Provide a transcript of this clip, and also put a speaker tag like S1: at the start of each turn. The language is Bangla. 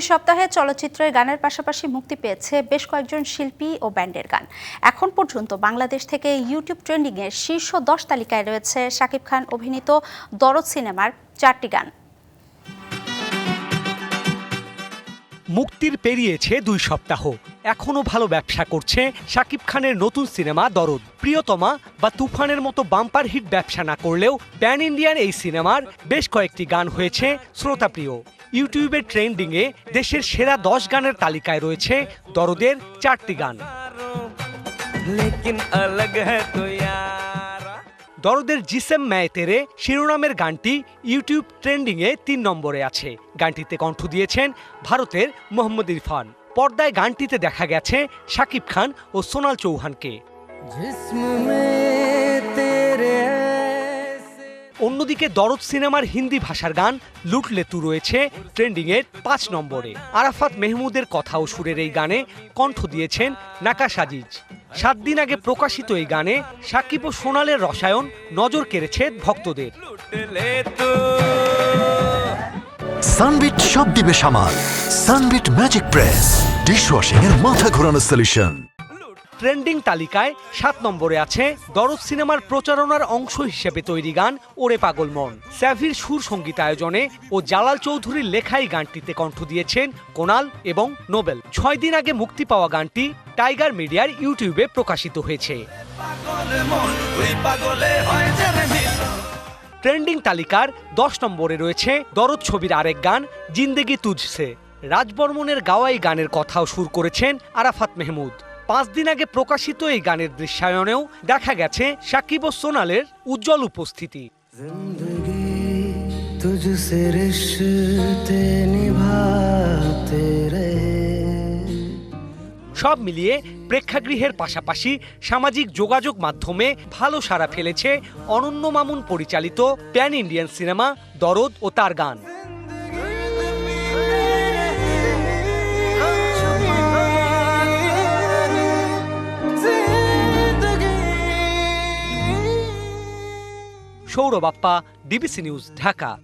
S1: দুই সপ্তাহে চলচ্চিত্রের গানের পাশাপাশি মুক্তি পেয়েছে বেশ কয়েকজন শিল্পী ও ব্যান্ডের গান। এখন পর্যন্ত বাংলাদেশ থেকে ইউটিউব ট্রেন্ডিংয়ের শীর্ষ দশ তালিকায় রয়েছে শাকিব খান অভিনীত দরদ সিনেমার চারটি গান।
S2: মুক্তির পেরিয়েছে দুই সপ্তাহ এখনও ভালো ব্যবসা করছে শাকিব খানের নতুন সিনেমা দরদ প্রিয়তমা বা তুফানের মতো বাম্পার হিট ব্যবসা না করলেও প্যান ইন্ডিয়ান এই সিনেমার বেশ কয়েকটি গান হয়েছে শ্রোতাপ্রিয় ইউটিউবের ট্রেন্ডিংয়ে দেশের সেরা দশ গানের তালিকায় রয়েছে দরদের চারটি গান
S3: लेकिन अलग है तो यारा
S2: দরদের জিসেম ম্যায় তেরে শিরোনামের গানটি ইউটিউব ট্রেন্ডিংয়ে তিন নম্বরে আছে। গানটিতে কণ্ঠ দিয়েছেন ভারতের মোহাম্মদ ইরফান। পর্দায় গানটিতে দেখা গেছে শাকিব খান ও সোনাল চৌহানকে। অন্যদিকে দরদ সিনেমার হিন্দি ভাষার গান লুটলে তু রয়েছে ট্রেন্ডিংয়ের পাঁচ নম্বরে। আরাফাত মেহমুদের কথা ও সুরের এই গানে কণ্ঠ দিয়েছেন নাকা সাজিজ। সাত দিন আগে প্রকাশিত এই গানে সাকিব ও সোনালের রসায়ন নজর কেড়েছে ভক্তদের।
S4: সানবিট সব দিবে সামাল। Sunbit magic press. ডিশওয়াশিং এর মাথা ঘোরানো সলিউশন
S2: ট্রেন্ডিং তালিকায় সাত নম্বরে আছে দরদ সিনেমার প্রচারণার অংশ হিসেবে তৈরি গান ওরে পাগল মন। স্যাভির সুর সঙ্গীতায়োজনে ও জালাল চৌধুরীর লেখাই গানটিতে কণ্ঠ দিয়েছেন কোনাল এবং নোবেল। ছয় দিন আগে মুক্তি পাওয়া গানটি টাইগার মিডিয়ার ইউটিউবে প্রকাশিত হয়েছে। ট্রেন্ডিং তালিকার দশ নম্বরে রয়েছে দরদ ছবির আরেক গান, জিন্দেগি তুঝসে রাজবর্মনের গাওয়া এই গানের কথাও সুর করেছেন আরাফাত মেহমুদ। পাঁচ দিন আগে প্রকাশিত এই গানের দৃশ্যায়নেও দেখা গেছে সাকিব ও সোনালের উজ্জ্বল উপস্থিতি। সব মিলিয়ে প্রেক্ষাগৃহের পাশাপাশি সামাজিক যোগাযোগ মাধ্যমে ভালো সাড়া ফেলেছে অনন্য মামুন পরিচালিত প্যান ইন্ডিয়ান সিনেমা দরদ ও তার গান। সৌরভ আপ্পা ডিবিসি নিউজ ঢাকা।